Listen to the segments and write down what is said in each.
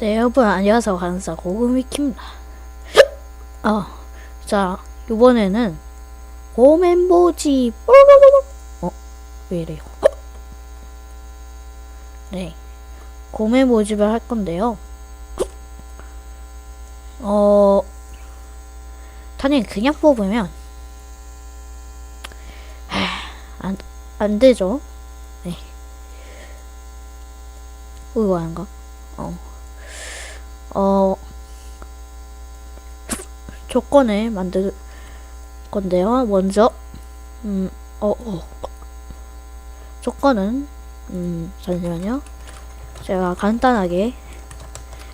네, 여러분 안녕하세요. 간사 고금이키입니다. 어, 자, 이번에는 고멘보지 어, 왜 이래요? 네, 고멘 모집을 할 건데요. 어, 당연히 그냥 뽑으면 하, 안, 안 되죠. 네. 아닌가? 어. 어, 조건을 만들 건데요. 먼저, 음, 어, 어. 조건은, 음, 잠시만요. 제가 간단하게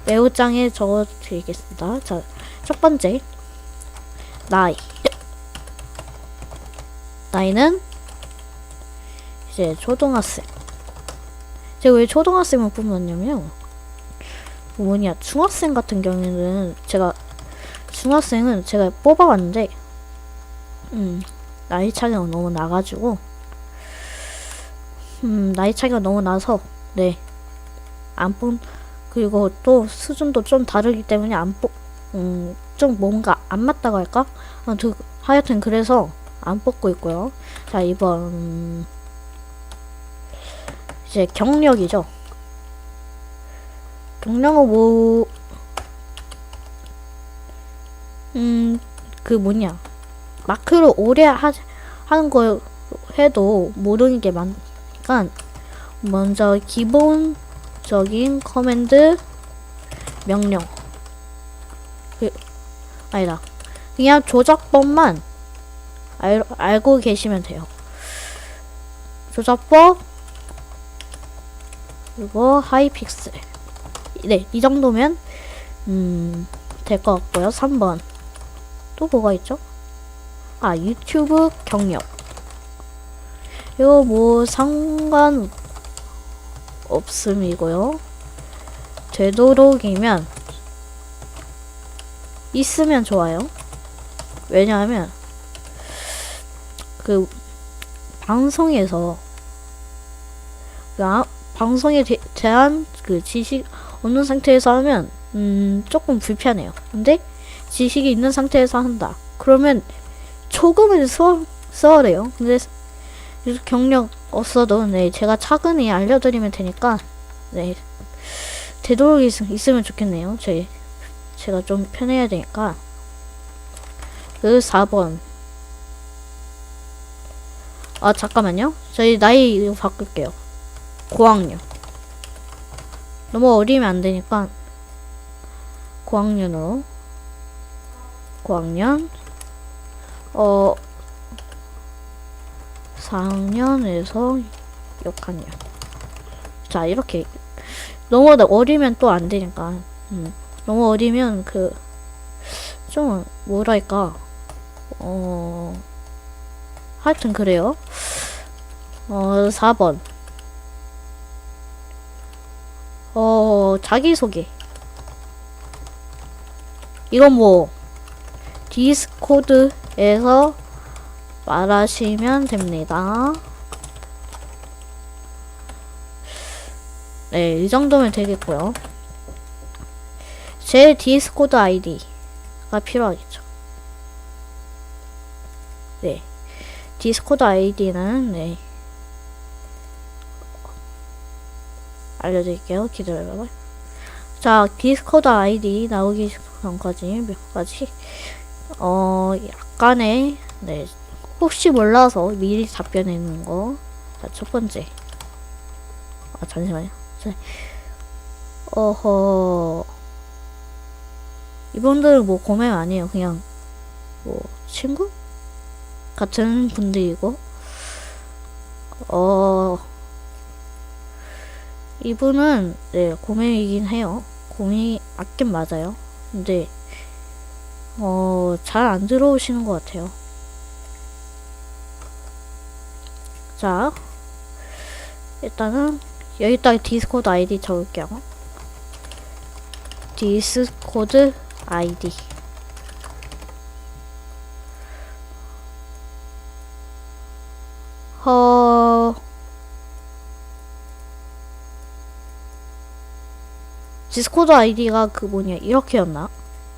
메모장에 적어 드리겠습니다. 자, 첫 번째, 나이. 나이는 이제 초등학생. 제가 왜 초등학생을 뽑았냐면, 뭐냐 중학생 같은 경우에는 제가 중학생은 제가 뽑아봤는데 음 나이 차이가 너무 나가지고 음 나이 차이가 너무 나서 네안뽑 그리고 또 수준도 좀 다르기 때문에 안뽑음좀 뭔가 안 맞다고 할까? 하여튼 그래서 안 뽑고 있고요. 자 이번 이제 경력이죠 경력은 뭐, 음, 그 뭐냐. 마크를 오래 하, 하는 거 해도 모르는 게 많으니까, 먼저 기본적인 커맨드 명령. 그, 아니다. 그냥 조작법만 알, 알고 계시면 돼요. 조작법, 그리고 하이픽셀. 네, 이 정도면 음, 될 것 같고요. 3번. 또 뭐가 있죠? 아, 유튜브 경력. 이거 뭐 상관 없음이고요. 되도록이면 있으면 좋아요. 왜냐하면 그 방송에서 그 아, 방송에 대, 대한 그 지식 없는 상태에서 하면 음 조금 불편해요. 근데 지식이 있는 상태에서 한다. 그러면 초급을 써 써래요. 근데 경력 없어도 네 제가 차근히 알려드리면 되니까 네 되도록 있, 있으면 좋겠네요. 제 제가 좀 편해야 되니까 그 4번 아 잠깐만요. 저희 나이 바꿀게요. 고학년 너무 어리면 안 되니까 고학년으로. 고학년? 어 4학년에서 6학년. 자 이렇게. 너무 어리면 또 안 되니까. 음, 너무 어리면 그 좀 뭐랄까 어 하여튼 그래요. 어 4번 어, 자기소개. 이건 뭐, 디스코드에서 말하시면 됩니다. 네, 이 정도면 되겠고요. 제 디스코드 아이디가 필요하겠죠. 네. 디스코드 아이디는, 네. 알려드릴게요. 기다려봐요. 자, 디스코드 아이디 나오기 전까지 몇 가지, 어, 약간의, 네, 혹시 몰라서 미리 답변해놓는 거. 자, 첫 번째. 아, 잠시만요. 자, 어허. 이분들은 뭐 고민 아니에요. 그냥, 뭐, 친구? 같은 분들이고, 어, 이분은 네 고민이긴 해요. 고민이 맞긴 맞아요. 근데 어 잘 안 들어오시는 것 같아요. 자 일단은 여기다가 디스코드 아이디 적을게요. 디스코드 아이디 허 디스코드 아이디가 그 뭐냐 이렇게였나?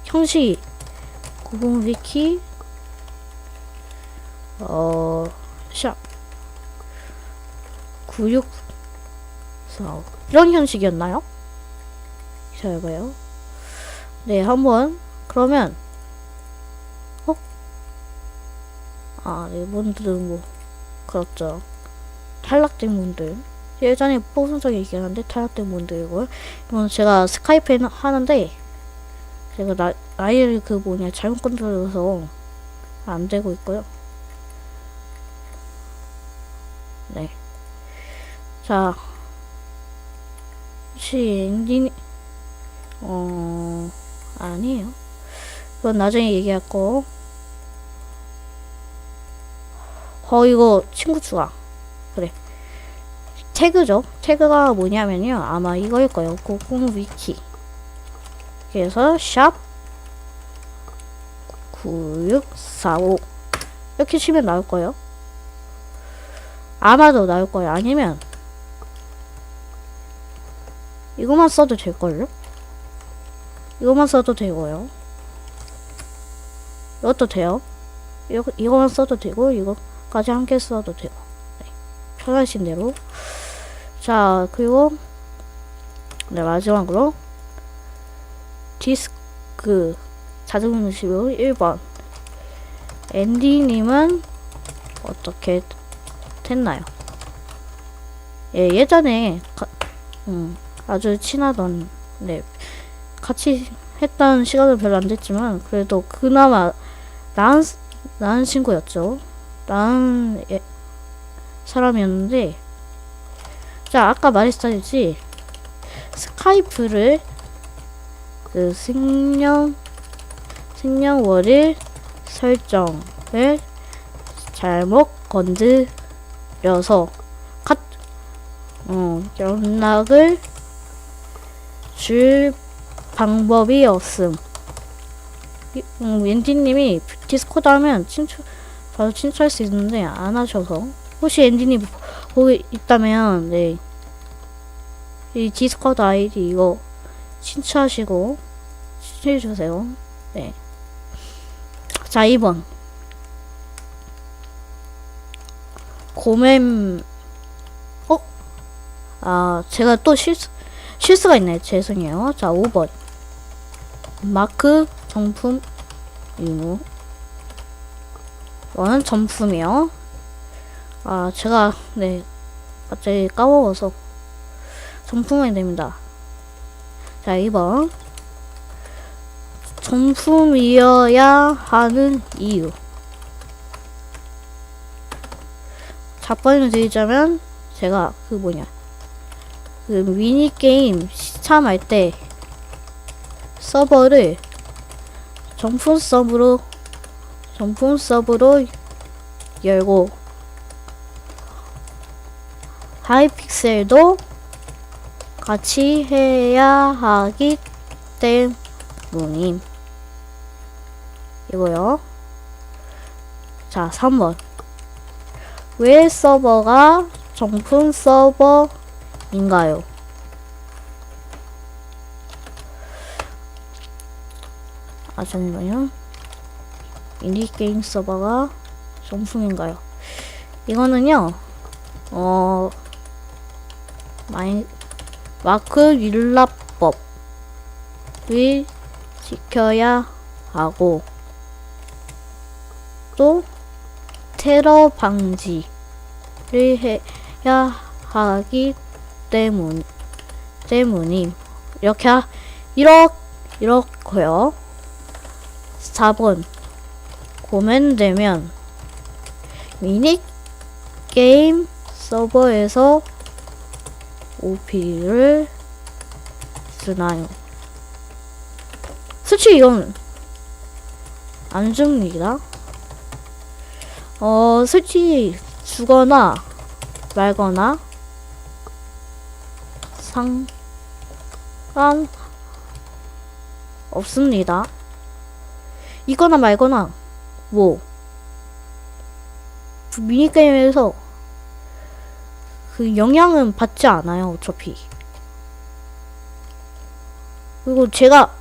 형식이 90 위키 어샵 96 4 이런 형식이었나요? 잘 봐요. 네, 한번 그러면 어? 아, 네, 분들은 뭐 그렇죠. 탈락된 분들 예전에 뽑은 적이 있긴 한데 탈락된 분들이고요. 이건 제가 스카이프 는 하는데 제가 나, 나이를 그 뭐냐 잘못 건드려서 안 되고 있고요. 네. 자, 혹시 엔딩 어 아니에요. 이건 나중에 얘기할 거. 어 이거 친구 추가. 태그죠. 태그가 뭐냐면요. 아마 이거일 거예요. 고공 위키. 그래서 샵 9645 이렇게 치면 나올 거예요. 아마도 나올 거예요. 아니면 이거만 써도 될걸요? 이거만 써도 되고요. 이것도 돼요. 이거, 이거만 써도 되고, 이거까지 함께 써도 되고. 네. 편하신 대로. 자, 그리고, 네, 마지막으로, 디스크, 자동문시로 1번. 앤디님은 어떻게 됐나요? 예, 예전에, 가, 음, 아주 친하던, 네, 같이 했던 시간은 별로 안 됐지만 그래도 그나마 나은 나은 친구였죠. 나은 예, 사람이었는데 자 아까 말했다시피 스카이프를 그 생년 생년월일 설정을 잘못 건드려서 갓, 어, 연락을 줄 방법이 없음. 이- 음, 엔디님이 디스코드 하면 친추, 바로 친추할 수 있는데 안 하셔서 혹시 엔디님 보- 보고 있다면 네. 이 디스코드 아이디 이거 친추하시고 친추해주세요. 네. 자, 2번. 고맴, 어? 아, 제가 또 실수, 실수가 있네. 죄송해요. 자, 5번. 마크 정품 의무. 이거는 정품이요. 아, 제가, 네. 갑자기 까먹어서. 정품이 됩니다. 자, 2번. 정품이어야 하는 이유. 자번을 드리자면, 제가 그 뭐냐. 그 미니게임 시참할 때 서버를 정품 서브로 정품 서브로 열고 하이픽셀도 같이 해야 하기 때문임 이거요 자 3번 왜 서버가 정품 서버인가요? 아 잠시만요. 인디게임 서버가 정품인가요? 이거는요, 어, 마이, 마크 율라법을 지켜야 하고, 또, 테러 방지를 해야 하기 때문, 때문임. 이렇게, 하, 이렇, 이렇고요 4번 고면되면 미니 게임 서버에서 OP를 쓰나요? 솔직히 이건 안 줍니다. 어, 솔직히 주거나 말거나 상관 없습니다. 이거나 말거나 뭐 미니게임에서 그 영향은 받지 않아요 어차피. 그리고 제가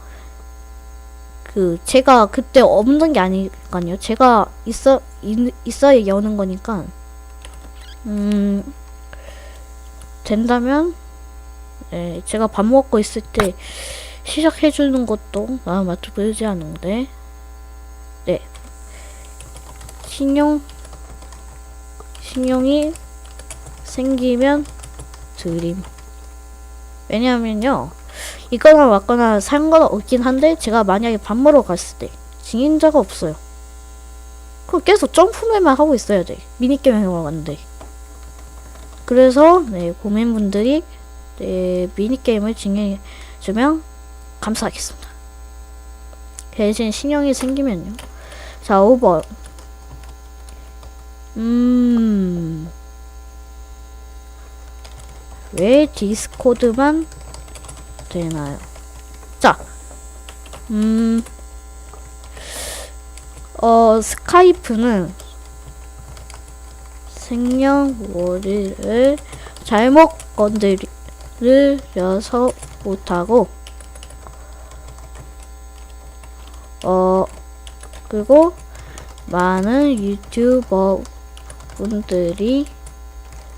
그 제가 그때 없는 게 아니니까요. 제가 있어 있, 있어야 여는 거니까. 음 된다면 네, 제가 밥 먹고 있을 때 시작해 주는 것도 마음 나쁘지 않은데. 네. 신용 신용이 생기면 드림 왜냐하면요 있거나 맞거나 상관없긴 한데 제가 만약에 밥 먹으러 갔을 때 증인자가 없어요. 그럼 계속 점프맨만 하고 있어야 돼. 미니게임 하러 갔는데. 그래서 네, 고민분들이 네, 미니게임을 진행해주면 감사하겠습니다. 대신 신용이 생기면요. 자, 5번. 음... 왜 디스코드만 되나요? 자, 음, 어, 스카이프는 생년월일을 잘못 건드려서 못하고, 어, 그리고 많은 유튜버 분들이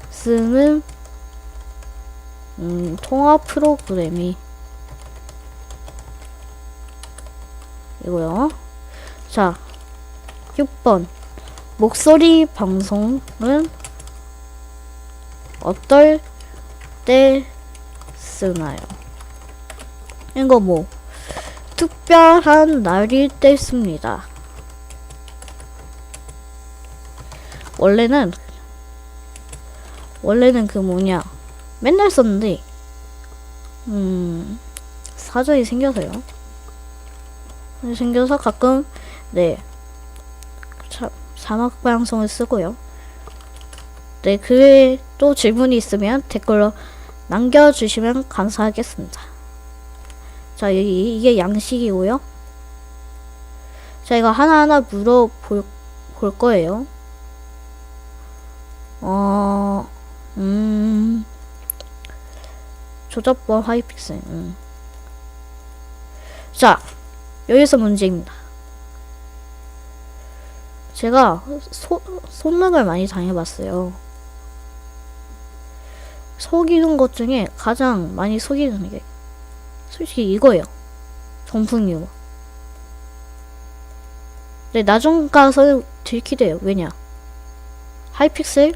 쓰는 음, 통화 프로그램이 이거요. 자, 6번. 목소리 방송은 어떨 때 쓰나요? 이거 뭐, 특별한 날일 때 씁니다. 원래는, 원래는 그 뭐냐, 맨날 썼는데, 음, 사정이 생겨서요. 생겨서 가끔, 네, 자, 자막 방송을 쓰고요. 네, 그 외에 또 질문이 있으면 댓글로 남겨주시면 감사하겠습니다. 자, 여기, 이게 양식이고요. 자, 이거 하나하나 물어볼, 볼 거예요. 어, 음, 조작본 하이픽셀. 음. 자, 여기서 문제입니다. 제가 소, 손락을 많이 당해봤어요. 속이는 것 중에 가장 많이 속이는 게 솔직히 이거예요. 정품이요. 근데 나중 가서 들키대요. 왜냐? 하이픽셀?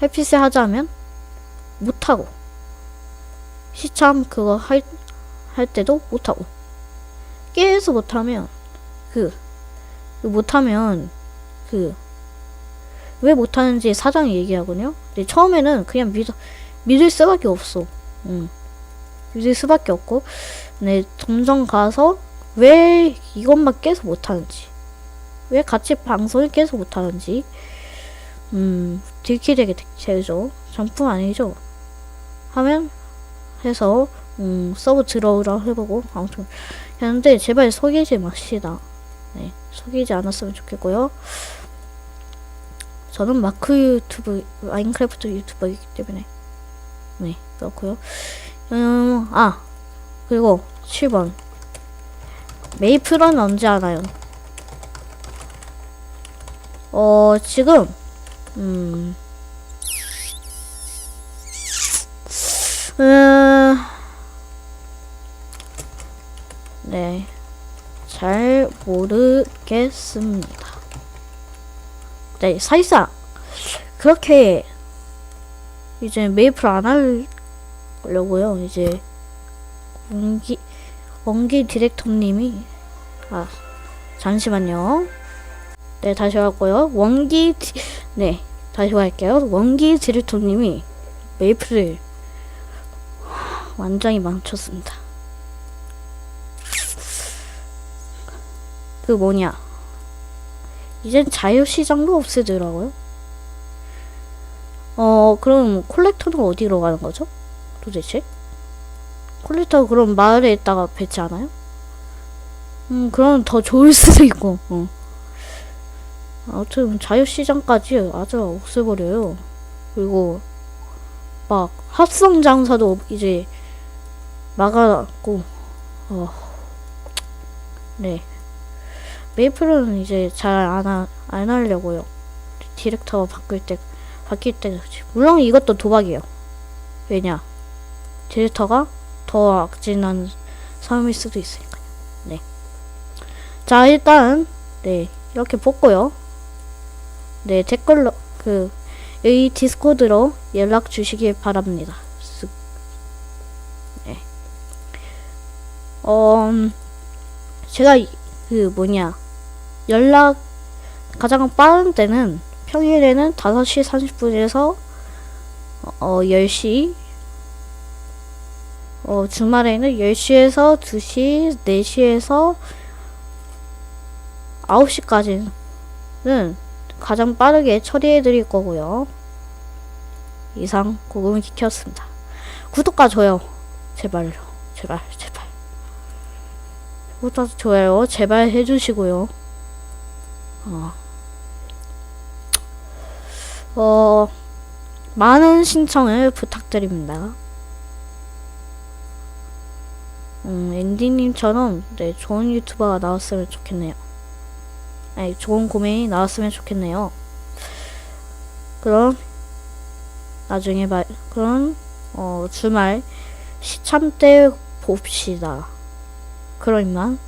하이픽셀 하자면 못하고 시참 그거 할, 할 때도 못하고 계속 못하면 그, 그 못하면 그 왜 못하는지 사장이 얘기하거든요. 근데 처음에는 그냥 믿어 믿을 수밖에 없어. 응. 믿을 수밖에 없고, 네 점점 가서 왜 이것만 계속 못하는지, 왜 같이 방송을 계속 못하는지, 음 들키게 되죠. 정품 아니죠. 하면 해서 음 서브 들어오라 해보고 아무튼 했는데 제발 속이지 마시다. 네 속이지 않았으면 좋겠고요. 저는 마크 유튜브, 마인크래프트 유튜버이기 때문에. 네, 그렇고요 음, 아, 그리고 7번. 메이플은 언제 하나요? 어, 지금, 음, 음, 네, 잘 모르겠습니다. 네, 사실상 그렇게 이제 메이플 안 하려고요. 이제 원기 원기 디렉터님이 아 잠시만요. 네 다시 할고요. 원기 디, 네 다시 할게요. 원기 디렉터님이 메이플을 완전히 망쳤습니다. 그 뭐냐? 이젠 자유시장도 없애더라고요. 어, 그럼 콜렉터는 어디로 가는 거죠? 도대체? 콜렉터 그럼 마을에 있다가 배치 않아요? 음, 그럼 더 좋을 수도 있고, 어. 아무튼 자유시장까지 아주 없애버려요. 그리고 막 합성 장사도 이제 막아놨고 어, 네. 메이플은 이제 잘 안안 하려고요. 디렉터가 바뀔 때, 바뀔 때, 물론 이것도 도박이에요. 왜냐? 디렉터가 더 악진한 사람일 수도 있으니까요. 네. 자, 일단, 네. 이렇게 뽑고요. 네, 댓글로, 그, 여기 디스코드로 연락 주시길 바랍니다. 쓱. 네. 어, 음, 제가, 이- 그, 뭐냐. 연락, 가장 빠른 때는 평일에는 5시 30분에서 어, 10시 어, 주말에는 10시에서 2시, 4시에서 9시까지는 가장 빠르게 처리해 드릴 거고요. 이상 고금이 키켰습니다. 구독과 좋아요 제발요. 제발 제발. 구독과 좋아요 제발 해주시고요. 어. 어, 많은 신청을 부탁드립니다. 음, 앤디님처럼, 네, 좋은 유튜버가 나왔으면 좋겠네요. 아니, 좋은 고민이 나왔으면 좋겠네요. 그럼, 나중에 말, 그럼, 어, 주말 시참 때 봅시다. 그럼 이만.